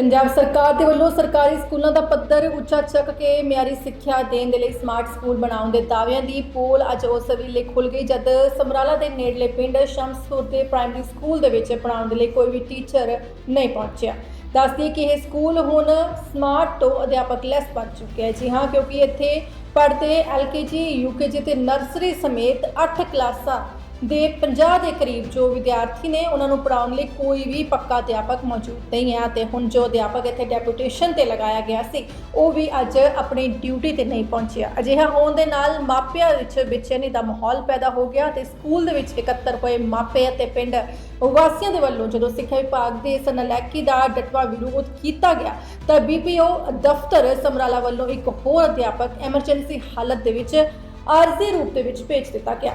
ਪੰਜਾਬ ਸਰਕਾਰ ਦੇ ਵੱਲੋਂ ਸਰਕਾਰੀ ਸਕੂਲਾਂ ਦਾ ਪੱਧਰ ਉੱਚਾ ਚੱਕ ਕੇ ਮਿਆਰੀ ਸਿੱਖਿਆ ਦੇਣ ਦੇ ਲਈ ਸਮਾਰਟ ਸਕੂਲ ਬਣਾਉਣ ਦੇ ਦਾਅਵਿਆਂ ਦੀ ਪੋਲ ਅੱਜ ਉਸ ਵੇਲੇ ਖੁੱਲ ਗਈ, ਜਦ ਸਮਰਾਲਾ ਦੇ ਨੇੜਲੇ ਪਿੰਡ ਸ਼ਮਸਪੁਰ ਦੇ ਪ੍ਰਾਇਮਰੀ ਸਕੂਲ ਦੇ ਵਿੱਚ ਪੜਾਉਣ ਦੇ ਲਈ ਕੋਈ ਵੀ ਟੀਚਰ ਨਹੀਂ ਪਹੁੰਚਿਆ। ਦੱਸਦੀ ਕਿ ਇਹ ਸਕੂਲ ਹੁਣ ਸਮਾਰਟ ਤੋਂ ਅਧਿਆਪਕ ਲੈਸ ਬਣ ਚੁੱਕਿਆ ਹੈ। ਜੀ ਹਾਂ, ਕਿਉਂਕਿ ਇੱਥੇ ਪੜ੍ਹਦੇ ਐਲਕੇਜੀ, ਯੂਕੇਜੀ ਤੇ ਨਰਸਰੀ ਸਮੇਤ 8 ਕਲਾਸਾਂ ਦੇ 50 ਦੇ ਕਰੀਬ ਜੋ ਵਿਦਿਆਰਥੀ ਨੇ ਉਹਨਾਂ ਨੂੰ ਪੜਾਉਣ ਲਈ ਕੋਈ ਵੀ ਪੱਕਾ ਅਧਿਆਪਕ ਮੌਜੂਦ ਨਹੀਂ ਹੈ ਤੇ ਹੁਣ ਜੋ ਅਧਿਆਪਕ ਇੱਥੇ ਡੈਪੂਟੇਸ਼ਨ ਤੇ ਲਗਾਇਆ ਗਿਆ ਸੀ, ਉਹ ਵੀ ਅੱਜ ਆਪਣੀ ਡਿਊਟੀ ਤੇ ਨਹੀਂ ਪਹੁੰਚਿਆ। ਅਜਿਹਾ ਹੋਣ ਦੇ ਨਾਲ ਮਾਪਿਆਂ ਵਿੱਚ ਬੇਚੈਨੀ ਦਾ ਮਾਹੌਲ ਪੈਦਾ ਹੋ ਗਿਆ ਤੇ ਸਕੂਲ ਦੇ ਵਿੱਚ ਇਕੱਤਰ ਹੋਏ ਮਾਪੇ ਅਤੇ ਪਿੰਡ ਵਾਸੀਆਂ ਦੇ ਵੱਲੋਂ ਜਦੋਂ ਸਿੱਖਿਆ ਵਿਭਾਗ ਦੇ ਇਸ ਨਲਾਇਕੀ ਦਾ ਡਟਵਾ ਵਿਰੋਧ ਕੀਤਾ ਗਿਆ, ਤਾਂ ਬੀਪੀਓ ਦਫ਼ਤਰ ਸਮਰਾਲਾ ਵੱਲੋਂ ਇੱਕ ਹੋਰ ਅਧਿਆਪਕ ਐਮਰਜੈਂਸੀ ਹਾਲਤ ਦੇ ਵਿੱਚ ਅਰਜ਼ੀ ਰੂਪ ਦੇ ਵਿੱਚ ਭੇਜ ਦਿੱਤਾ ਗਿਆ।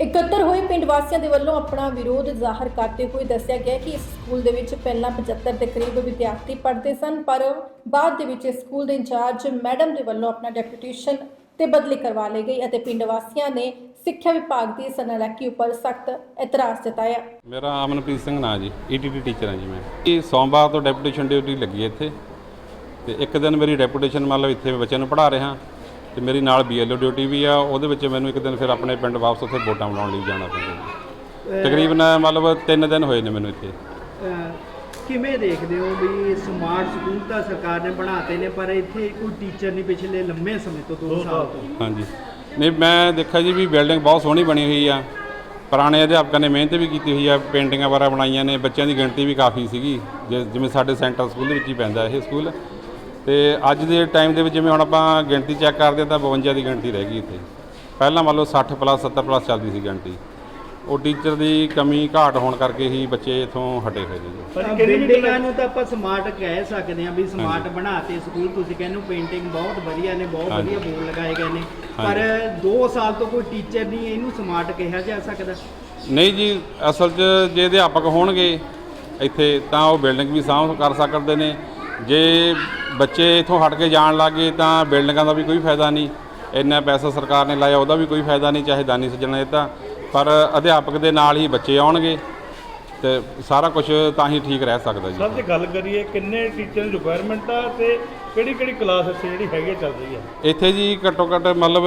ਇਕੱਤਰ ਹੋਏ ਪਿੰਡ ਵਾਸੀਆਂ ਦੇ ਵੱਲੋਂ ਆਪਣਾ ਵਿਰੋਧ ਜ਼ਾਹਰ ਕਰਦੇ ਹੋਏ ਦੱਸਿਆ ਗਿਆ ਕਿ ਇਸ ਸਕੂਲ ਦੇ ਵਿੱਚ ਪਹਿਲਾਂ 75 ਦੇ ਕਰੀਬ ਵਿਦਿਆਰਥੀ ਪੜ੍ਹਦੇ ਸਨ, ਪਰ ਬਾਅਦ ਦੇ ਵਿੱਚ ਇਸ ਸਕੂਲ ਦੇ ਇੰਚਾਰਜ ਮੈਡਮ ਦੇ ਵੱਲੋਂ ਆਪਣਾ ਡੈਪੂਟੇਸ਼ਨ ਤੇ ਬਦਲੀ ਕਰਵਾ ਲਈ ਗਈ ਅਤੇ ਪਿੰਡ ਵਾਸੀਆਂ ਨੇ ਸਿੱਖਿਆ ਵਿਭਾਗ ਦੀ ਇਸ ਉੱਪਰ ਸਖਤ ਇਤਰਾਜ਼ ਜਤਾਇਆ। ਮੇਰਾ ਅਮਨਪ੍ਰੀਤ ਸਿੰਘ ਨਾਂ ਜੀ ਈਟੀਟੀ ਟੀਚਰ ਹਾਂ ਜੀ ਮੈਂ। ਇਹ ਸੋਮਵਾਰ ਤੋਂ ਡੈਪੂਟੇਸ਼ਨ ਡਿਊਟੀ ਲੱਗੀ ਹੈ ਇੱਥੇ। ਤੇ ਇੱਕ ਦਿਨ ਮੇਰੀ ਡੈਪੂਟੇਸ਼ਨ ਮਤਲਬ ਇੱਥੇ ਬੱਚਿਆਂ ਨੂੰ ਪੜ੍ਹਾ ਰਿਹਾ। ਤੇ ਮੇਰੀ ਨਾਲ ਬੀਐਲਓ ਡਿਊਟੀ ਵੀ ਆ ਉਹਦੇ ਵਿੱਚ ਮੈਨੂੰ ਇੱਕ ਦਿਨ ਫਿਰ ਆਪਣੇ ਪਿੰਡ ਵਾਪਸ ਉੱਥੇ ਵੋਟਾਂ ਬਣਾਉਣ ਲਈ ਜਾਣਾ ਪੈਂਦਾ ਜੀ। ਤਕਰੀਬਨ ਮਤਲਬ 3 ਦਿਨ ਹੋਏ ਨੇ ਮੈਨੂੰ ਇੱਥੇ। ਅਹ ਕਿਵੇਂ ਦੇਖਦੇ ਹੋ ਵੀ ਸਮਾਰਟ ਸਕੂਲ ਤਾਂ ਸਰਕਾਰ ਨੇ ਬਣਾਤੇ ਨੇ ਪਰ ਇੱਥੇ ਕੋਈ ਟੀਚਰ ਨਹੀਂ ਪਿਛਲੇ ਲੰਮੇ ਸਮੇਂ ਤੋਂ 2 ਸਾਲ ਤੋਂ? ਹਾਂਜੀ। ਨਹੀਂ ਮੈਂ ਦੇਖਿਆ ਜੀ ਵੀ ਬਿਲਡਿੰਗ ਬਹੁਤ ਸੋਹਣੀ ਬਣੀ ਹੋਈ ਆ। ਪੁਰਾਣੇ ਅਧਿਆਪਕਾਂ ਨੇ ਮਿਹਨਤ ਵੀ ਕੀਤੀ ਹੋਈ ਆ ਪੇਂਟਿੰਗਾਂ ਵਗੈਰਾ ਬਣਾਈਆਂ ਨੇ ਬੱਚਿਆਂ ਦੀ ਗਿਣਤੀ ਵੀ ਕਾਫੀ ਸੀਗੀ ਜਿ- ਜਿਵੇਂ ਸਾਡੇ ਸੈਂਟਰ ਸਕੂਲ ਦੇ ਵਿੱਚ ਹੀ ਪੈਂਦਾ ਇਹ ਸਕੂਲ। ਤੇ ਅੱਜ ਦੇ ਟਾਈਮ ਦੇ ਵਿੱਚ ਜਿਵੇਂ ਹੁਣ ਆਪਾਂ ਗਿਣਤੀ ਚੈੱਕ ਕਰਦੇ ਹਾਂ ਤਾਂ 52 ਦੀ ਗਿਣਤੀ ਰਹਿ ਗਈ ਇੱਥੇ। ਪਹਿਲਾਂ ਮੰਨ ਲਓ 60 ਪਲੱਸ 70 ਪਲੱਸ ਚੱਲਦੀ ਸੀ ਗਿਣਤੀ। ਉਹ ਟੀਚਰ ਦੀ ਕਮੀ ਘਾਟ ਹੋਣ ਕਰਕੇ ਹੀ ਬੱਚੇ ਇਥੋਂ ਹਟੇ ਹੋਏ ਨੇ ਜੀ ਪਰ ਬਿਲਡਿੰਗਾਂ ਨੂੰ ਤਾਂ ਆਪਾਂ ਸਮਾਰਟ ਕਹਿ ਸਕਦੇ ਹਾਂ ਵੀ ਸਮਾਰਟ ਬਣਾਤੇ ਸਕੂਲ। ਤੁਸੀਂ ਕਹਿੰਦੇ ਪੇਂਟਿੰਗ ਬਹੁਤ ਵਧੀਆ ਨੇ ਬਹੁਤ। ਵਧੀਆ ਬੋਰਡ ਲਗਾਏ ਗਏ ਨੇ। ਪਰ 2 ਸਾਲ ਤੋਂ ਕੋਈ ਟੀਚਰ ਨਹੀਂ ਇਹਨੂੰ ਸਮਾਰਟ ਕਿਹਾ ਜਾ ਸਕਦਾ। ਨਹੀਂ ਜੀ ਅਸਲ 'ਚ ਜੇ ਅਧਿਆਪਕ ਹੋਣਗੇ ਇੱਥੇ ਤਾਂ ਉਹ ਬਿਲਡਿੰਗ ਵੀ ਸਾਂਭ ਕਰ ਸਕਦੇ ਨੇ। ਜੇ ਬੱਚੇ ਇਥੋਂ ਹਟ ਕੇ ਜਾਣ ਲੱਗੇ ਤਾਂ ਬਿਲਡਿੰਗਾਂ ਦਾ ਵੀ ਕੋਈ ਫਾਇਦਾ ਨਹੀਂ। ਇੰਨਾ ਪੈਸਾ ਸਰਕਾਰ ਨੇ ਲਾਇਆ ਉਹਦਾ ਵੀ ਕੋਈ ਫਾਇਦਾ ਨਹੀਂ ਚਾਹੇ ਦਾਨੀ ਸੱਜਣਾ ਦਿੱਤਾ। ਪਰ ਅਧਿਆਪਕ ਦੇ ਨਾਲ ਹੀ ਬੱਚੇ ਆਉਣਗੇ ਤੇ ਸਾਰਾ ਕੁਝ ਤਾਂ ਹੀ ਠੀਕ ਰਹਿ ਸਕਦਾ ਜੀ। ਸਰ ਜੇ ਗੱਲ ਕਰੀਏ ਕਿੰਨੇ ਟੀਚਰ ਦੀ ਰਿਕੁਆਇਰਮੈਂਟ ਆ ਤੇ ਕਿਹੜੀ ਕਿਹੜੀ ਕਲਾਸ ਇੱਥੇ ਜਿਹੜੀ ਹੈਗੀ ਚੱਲ ਰਹੀ ਆ? ਇੱਥੇ ਜੀ ਘੱਟੋ ਘੱਟ ਮਤਲਬ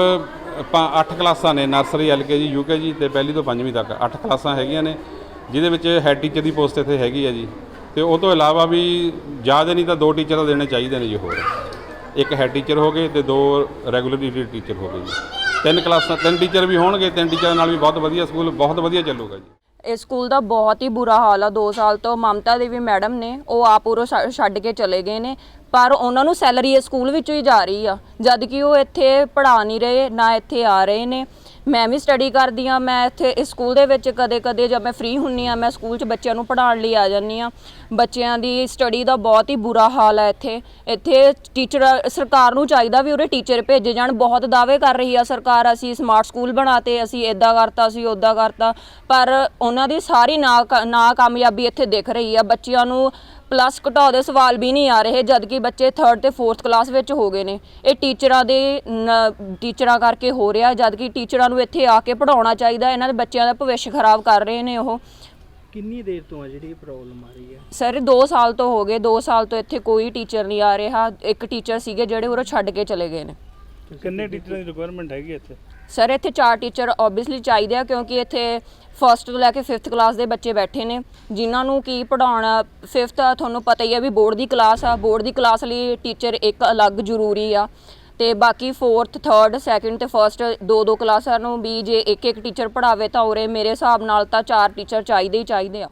ਆਪਾਂ 8 ਕਲਾਸਾਂ ਨੇ ਨਰਸਰੀ ਐਲਕੇਜੀ ਯੂਕੇਜੀ ਤੇ ਪਹਿਲੀ ਤੋਂ ਪੰਜਵੀਂ ਤੱਕ 8 ਕਲਾਸਾਂ ਹੈਗੀਆਂ ਨੇ ਜਿਹਦੇ ਵਿੱਚ ਹੈਡ ਟੀਚਰ ਦੀ ਪੋਸਟ ਇੱਥੇ ਹੈਗੀ ਆ ਜੀ। ਤੇ ਉਹ ਤੋਂ ਇਲਾਵਾ ਵੀ ਜ਼ਿਆਦਾ ਨਹੀਂ ਤਾਂ ਦੋ ਟੀਚਰ ਤਾਂ ਦੇਣੇ ਚਾਹੀਦੇ ਨੇ ਜੀ ਹੋਰ। ਇੱਕ ਹੈਡ ਟੀਚਰ ਹੋ ਗਏ ਤੇ ਦੋ ਰੈਗੂਲਰ ਟੀਚਰ ਹੋ ਗਏ ਜੀ। ਤਿੰਨ ਕਲਾਸਾਂ, ਤਿੰਨ ਟੀਚਰ ਵੀ ਹੋਣਗੇ, ਤਿੰਨ ਟੀਚਰਾਂ ਨਾਲ ਵੀ ਬਹੁਤ ਵਧੀਆ ਸਕੂਲ, ਬਹੁਤ ਵਧੀਆ ਚੱਲੂਗਾ ਜੀ। ਇਸ ਸਕੂਲ ਦਾ ਬਹੁਤ ਹੀ ਬੁਰਾ ਹਾਲ ਆ। 2 ਸਾਲ ਤੋਂ ਮਮਤਾ ਦੇਵੀ ਮੈਡਮ ਨੇ, ਉਹ ਆਪ ਉਰੋਂ ਛੱਡ- ਛੱਡ ਕੇ ਚਲੇ ਗਏ ਨੇ। ਪਰ ਉਹਨਾਂ ਨੂੰ ਸੈਲਰੀ ਇਸ ਸਕੂਲ ਵਿੱਚੋਂ ਹੀ ਜਾ ਰਹੀ ਆ। ਜਦ ਕਿ ਉਹ ਇੱਥੇ ਪੜ੍ਹਾ ਨਹੀਂ ਰਹੇ, ਨਾ ਇੱਥੇ ਆ ਰਹੇ ਨੇ। ਮੈਂ ਵੀ ਸਟੱਡੀ ਕਰਦੀ ਆ। ਮੈਂ ਇੱਥੇ ਇਸ ਸਕੂਲ ਦੇ ਵਿੱਚ ਕਦੇ-ਕਦੇ ਜਦ ਮੈਂ ਫ੍ਰੀ ਹੁੰਨੀ ਆ, ਮੈਂ ਸਕੂਲ 'ਚ ਬੱਚਿਆਂ ਨੂੰ ਪੜ੍ਹਾਉਣ ਲਈ ਆ ਜਾਂਦੀ ਆ। ਬੱਚਿਆਂ ਦੀ ਸਟੱਡੀ ਦਾ ਬਹੁਤ ਹੀ ਬੁਰਾ ਹਾਲ ਹੈ ਇੱਥੇ। ਇੱਥੇ ਟੀਚਰ ਸਰਕਾਰ ਨੂੰ ਚਾਹੀਦਾ ਵੀ ਉਰੇ ਟੀਚਰ ਭੇਜੇ ਜਾਣ। ਬਹੁਤ ਦਾਅਵੇ ਕਰ ਰਹੀ ਆ ਸਰਕਾਰ, ਅਸੀਂ ਸਮਾਰਟ ਸਕੂਲ ਬਣਾਤੇ, ਅਸੀਂ ਇਦਾਂ ਕਰਤਾ, ਅਸੀਂ ਉਦਾਂ ਕਰਤਾ। ਪਰ ਉਹਨਾਂ ਦੀ ਸਾਰੀ ਨਾ ਨਾ ਕਾਮਯਾਬੀ ਇੱਥੇ ਦਿਖ ਰਹੀ ਆ। ਬੱਚਿਆਂ ਨੂੰ ਪਲੱਸ ਘਟਾਓ ਦੇ ਸਵਾਲ ਵੀ ਨਹੀਂ ਆ ਰਹੇ ਜਦ ਕਿ ਬੱਚੇ 3rd ਤੇ 4th ਕਲਾਸ ਵਿੱਚ ਹੋ ਗਏ ਨੇ। ਇਹ ਟੀਚਰਾਂ ਦੇ ਨ- ਟੀਚਰਾਂ ਕਰਕੇ ਹੋ ਰਿਹਾ ਜਦ ਕਿ ਟੀਚਰਾਂ ਨੂੰ ਇੱਥੇ ਆ ਕੇ ਪੜਾਉਣਾ ਚਾਹੀਦਾ। ਇਹਨਾਂ ਦੇ ਬੱਚਿਆਂ ਦਾ ਭਵਿੱਖ ਖਰਾਬ ਕਰ ਰਹੇ ਨੇ ਉਹ। ਕਿੰਨੀ ਦੇਰ ਤੋਂ ਆ ਜਿਹੜੀ ਪ੍ਰੋਬਲਮ ਆ ਰਹੀ ਹੈ ਸਰ 2 ਸਾਲ ਤੋਂ ਹੋ ਗਏ। 2 ਸਾਲ ਤੋਂ ਇੱਥੇ ਕੋਈ ਟੀਚਰ ਨਹੀਂ ਆ ਰਿਹਾ। ਇੱਕ ਟੀਚਰ ਸੀਗੇ ਜਿਹੜੇ ਉਰੋਂ ਛੱਡ ਕੇ ਚਲੇ ਗਏ ਨੇ। ਕਿੰਨੇ ਟੀਚਰਾਂ ਦੀ ਰਿਕੁਆਇਰਮੈਂਟ ਹੈਗੀ ਇੱਥੇ? ਸਰ ਇੱਥੇ ਚਾਰ ਟੀਚਰ ਆਬਵੀਅਸਲੀ ਚਾਹੀਦੇ ਆ ਕਿਉਂਕਿ ਇੱਥੇ ਫਸਟ ਤੋਂ ਲੈ ਕੇ 5th ਕਲਾਸ ਦੇ ਬੱਚੇ ਬੈਠੇ ਨੇ ਜਿਨ੍ਹਾਂ ਨੂੰ ਕੀ ਪੜਾਉਣਾ 5th ਆ ਤੁਹਾਨੂੰ ਪਤਾ ਹੀ ਆ ਵੀ ਬੋਰਡ ਦੀ ਕਲਾਸ ਆ। ਬੋਰਡ ਦੀ ਕਲਾਸ ਲਈ ਟੀਚਰ ਇੱਕ ਅਲੱਗ ਜ਼ਰੂਰੀ ਆ। ਤੇ ਬਾਕੀ 4th 3rd 2nd ਤੇ 1st ਦੋ ਦੋ ਕਲਾਸਾਂ ਨੂੰ ਵੀ ਜੇ ਇੱਕ ਇੱਕ ਟੀਚਰ ਪੜਾਵੇ ਤਾਂ ਉਰੇ ਮੇਰੇ ਹਿਸਾਬ ਨਾਲ ਤਾਂ ਚਾਰ ਟੀਚਰ ਚਾਹੀਦੇ ਹੀ ਚਾਹੀਦੇ ਆ।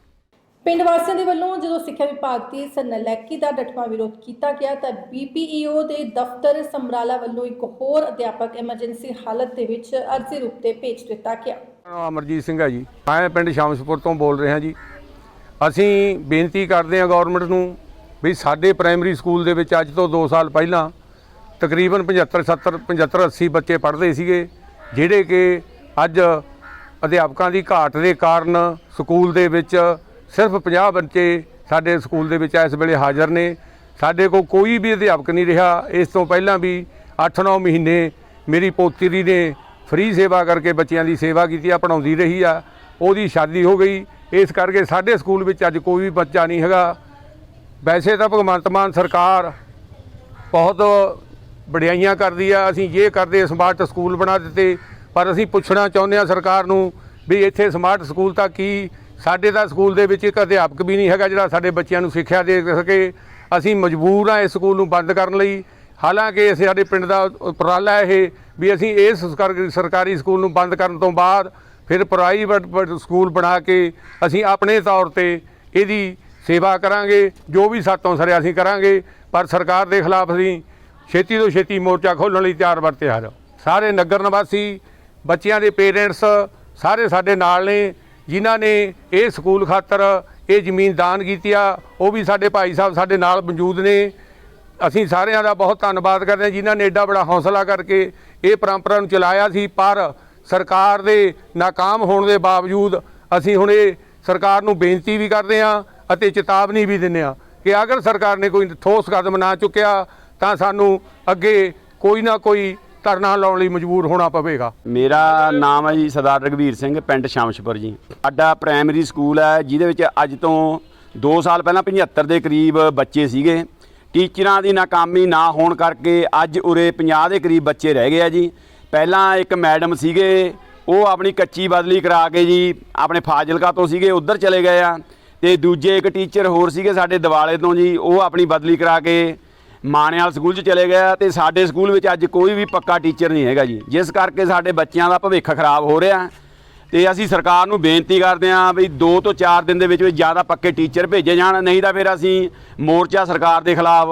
ਪਿੰਡ ਵਾਸੀਆਂ ਦੇ ਵੱਲੋਂ ਜਦੋਂ ਸਿੱਖਿਆ ਵਿਭਾਗ ਦੀ ਇਸ ਨਲਾਇਕੀ ਦਾ ਡਟਵਾ ਵਿਰੋਧ ਕੀਤਾ ਗਿਆ ਤਾਂ ਬੀਪੀਈਓ ਦੇ ਦਫ਼ਤਰ ਸਮਰਾਲਾ ਵੱਲੋਂ ਇੱਕ ਹੋਰ ਅਧਿਆਪਕ ਐਮਰਜੈਂਸੀ ਹਾਲਤ ਦੇ ਵਿੱਚ ਅਰਜ਼ੀ ਰੂਪ ਤੇ ਭੇਜ ਦਿੱਤਾ ਗਿਆ। ਨਾਮ ਅਮਰਜੀਤ ਸਿੰਘ ਹੈ ਜੀ। ਮੈਂ ਪਿੰਡ ਸ਼ਾਮਸਪੁਰ ਤੋਂ ਬੋਲ ਰਿਹਾ ਜੀ। ਅਸੀਂ ਬੇਨਤੀ ਕਰਦੇ ਹਾਂ ਗਵਰਨਮੈਂਟ ਨੂੰ ਵੀ ਸਾਡੇ ਪ੍ਰਾਇਮਰੀ ਸਕੂਲ ਦੇ ਵਿੱਚ ਅੱਜ ਤੋਂ 2 ਸਾਲ ਪਹਿਲਾਂ ਤਕਰੀਬਨ 75 70 75 80 ਬੱਚੇ ਪੜ੍ਹਦੇ ਸੀਗੇ, ਜਿਹੜੇ ਕਿ ਅੱਜ ਅਧਿਆਪਕਾਂ ਦੀ ਘਾਟ ਦੇ ਕਾਰਨ ਸਕੂਲ ਦੇ ਵਿੱਚ ਸਿਰਫ 50 ਬੱਚੇ ਸਾਡੇ ਸਕੂਲ ਦੇ ਵਿੱਚ ਇਸ ਵੇਲੇ ਹਾਜ਼ਰ ਨੇ। ਸਾਡੇ ਕੋਲ ਕੋਈ ਵੀ ਅਧਿਆਪਕ ਨਹੀਂ ਰਿਹਾ। ਇਸ ਤੋਂ ਪਹਿਲਾਂ ਵੀ 8-9 ਮਹੀਨੇ ਮੇਰੀ ਪੋਤਰੀ ਨੇ ਫ੍ਰੀ ਸੇਵਾ ਕਰਕੇ ਬੱਚਿਆਂ ਦੀ ਸੇਵਾ ਕੀਤੀ ਆ ਪੜਾਉਂਦੀ ਰਹੀ ਆ। ਉਹਦੀ ਸ਼ਾਦੀ ਹੋ ਗਈ। ਇਸ ਕਰਕੇ ਸਾਡੇ ਸਕੂਲ ਵਿੱਚ ਅੱਜ ਕੋਈ ਵੀ ਬੱਚਾ ਨਹੀਂ ਹੈਗਾ। ਵੈਸੇ ਤਾਂ ਭਗਵੰਤ ਮਾਨ ਸਰਕਾਰ ਬਹੁਤ ਵਡਿਆਈਆਂ ਕਰਦੀ ਆ, ਅਸੀਂ ਇਹ ਕਰਦੇ ਸਮਾਰਟ ਸਕੂਲ ਬਣਾ ਦਿੱਤੇ। ਪਰ ਅਸੀਂ ਪੁੱਛਣਾ ਚਾਹੁੰਦੇ ਆ ਸਰਕਾਰ ਨੂੰ ਵੀ ਇੱਥੇ ਸਮਾਰਟ ਸਕੂਲ ਤਾਂ ਕੀ? ਸਾਡੇ ਤਾਂ ਸਕੂਲ ਦੇ ਵਿੱਚ ਇੱਕ ਅਧਿਆਪਕ ਵੀ ਨਹੀਂ ਹੈਗਾ ਜਿਹੜਾ ਸਾਡੇ ਬੱਚਿਆਂ ਨੂੰ ਸਿੱਖਿਆ ਦੇ ਸਕੇ। ਅਸੀਂ ਮਜਬੂਰ ਆ ਇਸ ਸਕੂਲ ਨੂੰ ਬੰਦ ਕਰਨ ਲਈ। ਹਾਲਾਂਕਿ ਅਸੀਂ ਸਾਡੇ ਪਿੰਡ ਦਾ ਉਪਰਾਲਾ ਇਹ ਵੀ ਅਸੀਂ ਇਸ ਸਰਕਾਰੀ- ਸਰਕਾਰੀ ਸਕੂਲ ਨੂੰ ਬੰਦ ਕਰਨ ਤੋਂ ਬਾਅਦ ਫਿਰ ਪ੍ਰਾਈਵੇਟ ਸਕੂਲ ਬਣਾ ਕੇ ਅਸੀਂ ਆਪਣੇ ਤੌਰ ਤੇ ਇਹਦੀ ਸੇਵਾ ਕਰਾਂਗੇ, ਜੋ ਵੀ ਸਾਤੋਂ ਸਰਿਆ ਅਸੀਂ ਕਰਾਂਗੇ। ਪਰ ਸਰਕਾਰ ਦੇ ਖਿਲਾਫ ਅਸੀਂ ਛੇਤੀ ਤੋਂ ਛੇਤੀ ਮੋਰਚਾ ਖੋਲ੍ਹਣ ਲਈ ਤਿਆਰ ਬਰ ਤਿਆਰ ਸਾਰੇ ਨਗਰ ਨਿਵਾਸੀ, ਬੱਚਿਆਂ ਦੇ ਪੇਰੈਂਟਸ ਸਾਰੇ ਸਾਡੇ ਨਾਲ ਨੇ, ਜਿਨ੍ਹਾਂ ਨੇ ਇਹ ਸਕੂਲ ਖਾਤਰ ਇਹ ਜ਼ਮੀਨ ਦਾਨ ਕੀਤੀ ਆ, ਉਹ ਵੀ ਸਾਡੇ ਭਾਈ ਸਾਹਿਬ ਸਾਡੇ ਨਾਲ ਮੌਜੂਦ ਨੇ। ਅਸੀਂ ਸਾਰਿਆਂ ਦਾ ਬਹੁਤ ਧੰਨਵਾਦ ਕਰਦੇ ਹਾਂ, ਜਿਨ੍ਹਾਂ ਨੇ ਐਡਾ ਬੜਾ ਹੌਸਲਾ ਕਰਕੇ ਇਹ ਪਰੰਪਰਾ ਨੂੰ ਚਲਾਇਆ ਸੀ, ਪਰ ਸਰਕਾਰ ਦੇ ਨਾਕਾਮ ਹੋਣ ਦੇ ਬਾਵਜੂਦ ਅਸੀਂ ਹੁਣ ਇਹ ਸਰਕਾਰ ਨੂੰ ਬੇਨਤੀ ਵੀ ਕਰਦੇ ਹਾਂ ਅਤੇ ਚੇਤਾਵਨੀ ਵੀ ਦਿੰਦੇ ਹਾਂ ਕਿ ਅਗਰ ਸਰਕਾਰ ਨੇ ਕੋਈ ਠੋਸ ਕਦਮ ਨਾ ਚੁੱਕਿਆ ਤਾਂ ਸਾਨੂੰ ਅੱਗੇ ਕੋਈ ਨਾ ਕੋਈ ਧਰਨਾ ਲਾਉਣ ਲਈ ਮਜਬੂਰ ਹੋਣਾ ਪਵੇਗਾ। ਮੇਰਾ ਨਾਮ ਹੈ ਜੀ ਸਰਦਾਰ ਰਗਵੀਰ ਸਿੰਘ, ਪਿੰਡ ਸ਼ਾਮਸ਼ਪੁਰ ਜੀ। ਸਾਡਾ ਪ੍ਰਾਇਮਰੀ ਸਕੂਲ ਹੈ, ਜਿਹਦੇ ਵਿੱਚ ਅੱਜ ਤੋਂ 2 ਸਾਲ ਪਹਿਲਾਂ 75 ਦੇ ਕਰੀਬ ਬੱਚੇ ਸੀਗੇ। ਟੀਚਰਾਂ ਦੀ ਨਾਕਾਮੀ ਨਾ ਹੋਣ ਕਰਕੇ ਅੱਜ ਉਰੇ 50 ਦੇ ਕਰੀਬ ਬੱਚੇ ਰਹਿ ਗਏ ਆ ਜੀ। ਪਹਿਲਾਂ ਇੱਕ ਮੈਡਮ ਸੀਗੇ, ਉਹ ਆਪਣੀ ਕੱਚੀ ਬਦਲੀ ਕਰਾ ਕੇ ਜੀ ਆਪਣੇ ਫਾਜ਼ਿਲਕਾ ਤੋਂ ਸੀਗੇ, ਉੱਧਰ ਚਲੇ ਗਏ ਆ। ਤੇ ਦੂਜੇ ਇੱਕ ਟੀਚਰ ਹੋਰ ਸੀਗੇ ਸਾਡੇ ਦਿਵਾਲੇ ਤੋਂ ਜੀ, ਉਹ ਆਪਣੀ ਬਦਲੀ ਕਰਾ ਕੇ ਮਾਣਿਆਲ ਸਕੂਲ 'ਚ ਚਲੇ ਗਿਆ ਤੇ ਸਾਡੇ ਸਕੂਲ ਵਿੱਚ ਅੱਜ ਕੋਈ ਵੀ ਪੱਕਾ ਟੀਚਰ ਨਹੀਂ ਹੈਗਾ ਜੀ। ਜਿਸ ਕਰਕੇ ਸਾਡੇ ਬੱਚਿਆਂ ਦਾ ਭਵਿੱਖ ਖਰਾਬ ਹੋ ਰਿਹਾ। ਤੇ ਅਸੀਂ ਸਰਕਾਰ ਨੂੰ ਬੇਨਤੀ ਕਰਦੇ ਹਾਂ ਵੀ 2 ਤੋਂ 4 ਦਿਨ ਦੇ ਵਿੱਚ ਵਿੱਚ ਜ਼ਿਆਦਾ ਪੱਕੇ ਟੀਚਰ ਭੇਜੇ ਜਾਣ। ਨਹੀਂ ਤਾਂ ਫਿਰ ਅਸੀਂ ਮੋਰਚਾ ਸਰਕਾਰ ਦੇ ਖਿਲਾਫ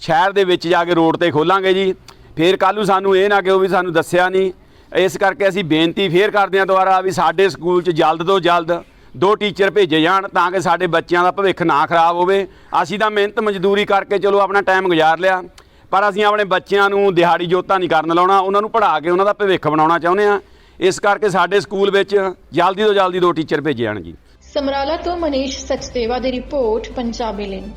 ਸ਼ਹਿਰ ਦੇ ਵਿੱਚ ਜਾ ਕੇ ਰੋਡ ਤੇ ਖੋਲਾਂਗੇ ਜੀ। ਫਿਰ ਕੱਲ੍ਹ ਨੂੰ ਸਾਨੂੰ ਇਹ ਨਾ ਕਿਹੋ ਵੀ ਸਾਨੂੰ ਦੱਸਿਆ ਨਹੀਂ। ਇਸ ਕਰਕੇ ਅਸੀਂ ਬੇਨਤੀ ਫੇਰ ਕਰਦੇ ਹਾਂ ਦੁਬਾਰਾ ਵੀ ਸਾਡੇ ਸਕੂਲ 'ਚ ਜਲਦ ਤੋਂ ਜਲਦ ਦੋ ਟੀਚਰ ਭੇਜੇ ਜਾਣ ਤਾਂ ਕਿ ਸਾਡੇ ਬੱਚਿਆਂ ਦਾ ਭਵਿੱਖ ਨਾ ਖਰਾਬ ਹੋਵੇ। ਅਸੀਂ ਤਾਂ ਮਿਹਨਤ ਮਜ਼ਦੂਰੀ ਕਰਕੇ ਚਲੋ ਆਪਣਾ ਟਾਈਮ ਗੁਜ਼ਾਰ ਲਿਆ। ਪਰ ਅਸੀਂ ਆਪਣੇ ਬੱਚਿਆਂ ਨੂੰ ਦਿਹਾੜੀ ਜੋਤਾ ਨਹੀਂ ਕਰਨ ਲਾਉਣਾ। ਉਹਨਾਂ ਨੂੰ ਪੜ੍ਹਾ ਕੇ ਉਹਨਾਂ ਦਾ ਭਵਿੱਖ ਬਣਾਉਣਾ ਚਾਹੁੰਦੇ ਹਾਂ। ਇਸ ਕਰਕੇ ਸਾਡੇ ਸਕੂਲ ਵਿੱਚ ਜਲਦੀ ਤੋਂ ਜਲਦੀ ਦੋ ਟੀਚਰ ਭੇਜੇ ਜਾਣ ਜੀ। ਸਮਰਾਲਾ ਤੋਂ ਮਨੀਸ਼ ਸਚਦੇਵਾ ਦੀ ਰਿਪੋਰਟ, ਪੰਜਾਬੀ ਲਿੰਕ।